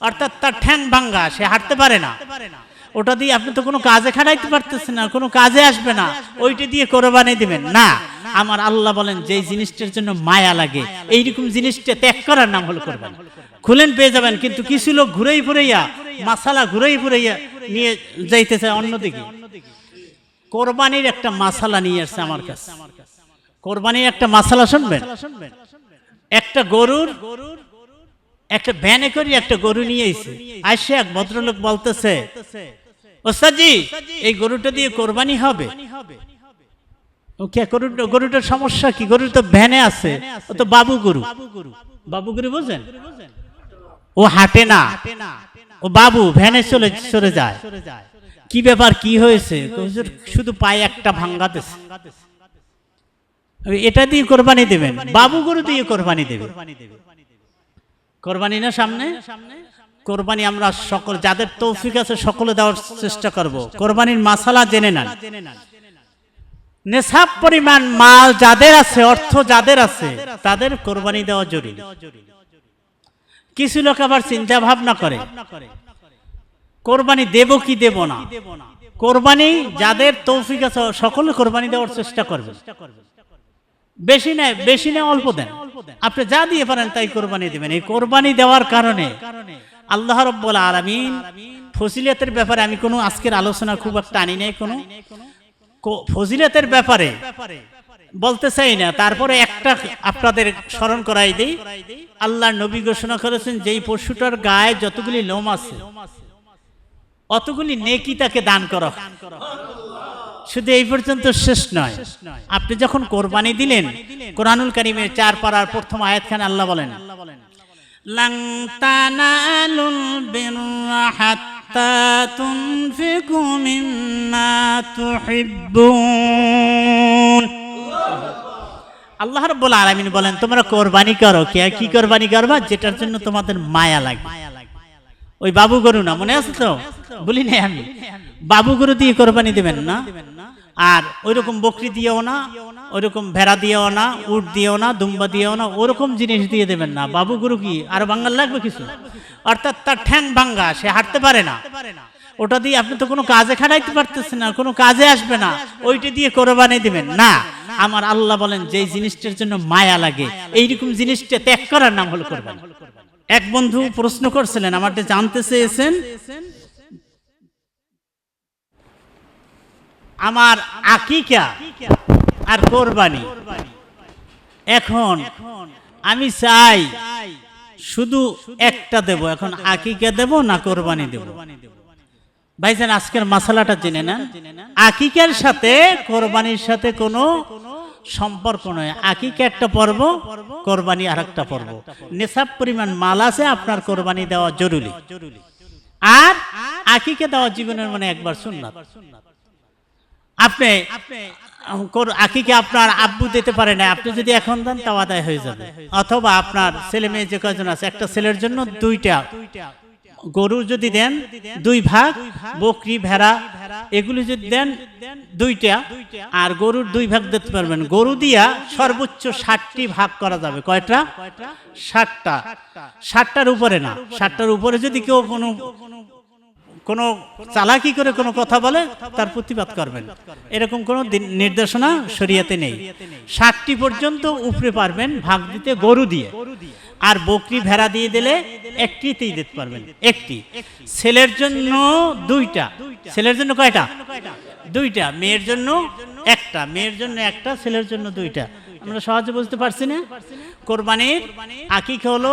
অর্থাৎ তার ঠ্যাং ভাঙ্গা, সে হাঁটতে পারে না। ওটা দিয়ে আপনি তো কোনো কাজে খাটাইতে পারতেছেন না, কোনো কাজে আসবে না, ওইটা দিয়ে কোরবানি দিবেন। না, আমার আল্লাহ বলেন, যেই জিনিসটার জন্য মায়া লাগে, এইরকম জিনিসটা ত্যাগ করার নাম হলো কোরবানি। খুলেন, পেয়ে যাবেন, কিন্তু কিছু লোক ঘুরেই ফুরাইয়া, মাসালা ঘুরেই ফুরাইয়া নিয়ে যাইতেছে অন্যদিকে। কোরবানির একটা মাসালা নিয়ে আসছে আমার কাছে। কোরবানির একটা মাসালা শুনবেন? একটা গরুর গরুর একটা ভ্যানে করে একটা গরু নিয়ে এসে আসে এক ভদ্রলোক বলতেছে, ওস্তাদজি, এই গরুটা দিয়ে কোরবানি হবে। ও কে, গরুটা গরুটার সমস্যা কি? গরু তো ভ্যানে আছে। ও তো বাবু গরু। বাবু গরু বুঝেন? ও হাঁটে না। ও বাবু ভ্যানে চলে চলে যায়। কি ব্যাপার, কি হয়েছে? শুধু পায়ে একটা ভাঙ্গাতেছে। এটা দিয়ে কোরবানি দেবেন। বাবু গরু দিয়ে কোরবানি দেবে। কোরবানি না সামনে? কোরবানি আমরা সকল যাদের তৌফিক আছে সকলে দেওয়ার চেষ্টা করব। কোরবানির মাসালা জেনে নেন। নেশাব পরিমাণ মাল যাদের আছে, অর্থ যাদের আছে, তাদের কোরবানি দেওয়া জরুরি। কিছু লোক আবার চিন্তা ভাবনা করে, কোরবানি দেব কি দেব না? কোরবানি যাদের তৌফিক আছে সকলে কোরবানি দেওয়ার চেষ্টা করবে। বেশি নেয় বেশি নেয়, অল্প দেন। আপনি যা দিয়ে পারেন তাই কোরবানি দিবেন। এই কোরবানি দেওয়ার কারণে আল্লাহ রব্বুল আলামিন ফজিলতের ব্যাপারে আমি কোনো আজকের আলোচনা খুব একটা আনি নাই, কোনো ফজিলতের ব্যাপারে বলতে চাই না। তারপরে একটা আপনাদের স্মরণ করাই দিই। আল্লাহ নবী ঘোষণা করেছেন, যেই পশুটার গায়ে যতগুলি লোম আছে, অতগুলি নেকি তাকে দান করা। শুধু এই পর্যন্ত শেষ নয়। আপনি যখন কোরবানি দিলেন, কোরআনুল কারিমের চার পাড়ার প্রথম আয়াতখানে আল্লাহ বলেন আল্লাহ রাব্বুল আলামিন বলেন, তোমরা কোরবানি করো, কে কি কোরবানি করবা? যেটার জন্য তোমাদের মায়া লাগবে ওই বাবু গরু না, মনে আছে তো? বলি নাই আমি? বাবু গরু দিয়ে কোরবানি দেবেন না? আর ওইরকম বকরি দিয়েও না, ওইরকম ভেড়া দিয়েও না, উট দিয়েও না, দুম্বা দিয়েও না, ওরকম জিনিস দিয়ে দেবেন না। বাবু গুরু কি? আর বাঙ্গাল লাগবে কিছু? অর্থাৎ তার ঠ্যাং ভাঙ্গা, সে হাঁটতে পারে না। ওটা দিয়ে আপনি তো কোনো কাজে খাটাইতে পারতেছেন না, কোনো কাজে আসবে না। ওইটা দিয়ে কোরবানি দিবেন। না, আমার আল্লাহ বলেন যে জিনিসটার জন্য মায়া লাগে, এইরকম জিনিসটা ত্যাগ করার নাম হলো কোরবানি। এক বন্ধু প্রশ্ন করছিলেন আমাকে জানতে চেয়েছেন আমার আকিকা আর কোরবানি। এখন আমি চাই শুধু একটা দেব, এখন আকিকা দেব না কোরবানি দেব। ভাইজান, আজকের মশলাটা জেনে না আকিকার সাথে কোরবানির সাথে কোনো সম্পর্ক নয়। আকিকা একটা পর্ব, কোরবানি আর একটা পর্ব। নেশাব পরিমাণ মাল আছে, আপনার কোরবানি দেওয়া জরুরি। আর আকিকা দেওয়া জীবনের মানে একবার শুননা আপনি আকিকে আপনার আব্বু দিতে পারে না আপনি যদি এখন দেন তাও আদায় হয়ে যাবে। অথবা আপনার ছেলে মেয়ে যে কয়জন আছে, একটা ছেলের জন্য দুইটা। গরু যদি দেন দুই ভাগ, বকরি, ভেড়া, এগুলি যদি দেন দুইটা, আর গরুর দুই ভাগ দিতে পারবেন। গরু দিয়া সর্বোচ্চ ষাটটি ভাগ করা যাবে। কয়টা? ষাটটা। ষাটটার উপরে না। ষাটটার উপরে যদি কেউ কোনো কোনো চালাকি করে কোনো কথা বলে, তার প্রতিবাদ করবেন। এরকম কোনো নির্দেশনা শরিয়াতে নেই। ষাটটি পর্যন্ত উপরে পারবেন ভাগ দিতে গরু দিয়ে। আর বকরি ভেড়া দিয়ে দিলে একটিতেই দিতে পারবেন। একটি। ছেলের জন্য দুইটা। ছেলের জন্য কয়টা? দুইটা। মেয়ের জন্য একটা। মেয়ের জন্য একটা, ছেলের জন্য দুইটা। আমরা সহজে বুঝতে পারছি না? কোরবানির আকিক হলো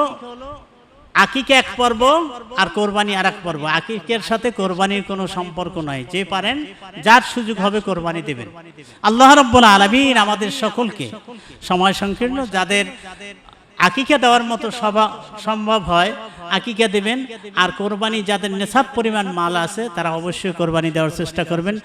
আকিকে এক পর্ব আর কোরবানি আর এক পর্ব। আকিকের সাথে কোরবানির কোনো সম্পর্ক নয় যে পারেন, যার সুযোগ হবে কোরবানি দেবেন। আল্লাহ রব্বুল আলমিন আমাদের সকলকে সময় সংকীর্ণ, যাদের আকিকা দেওয়ার মতো সভা সম্ভব হয়, আকিকা দেবেন। আর কোরবানি যাদের নেশাব পরিমাণ মাল আছে, তারা অবশ্যই কোরবানি দেওয়ার চেষ্টা করবেন।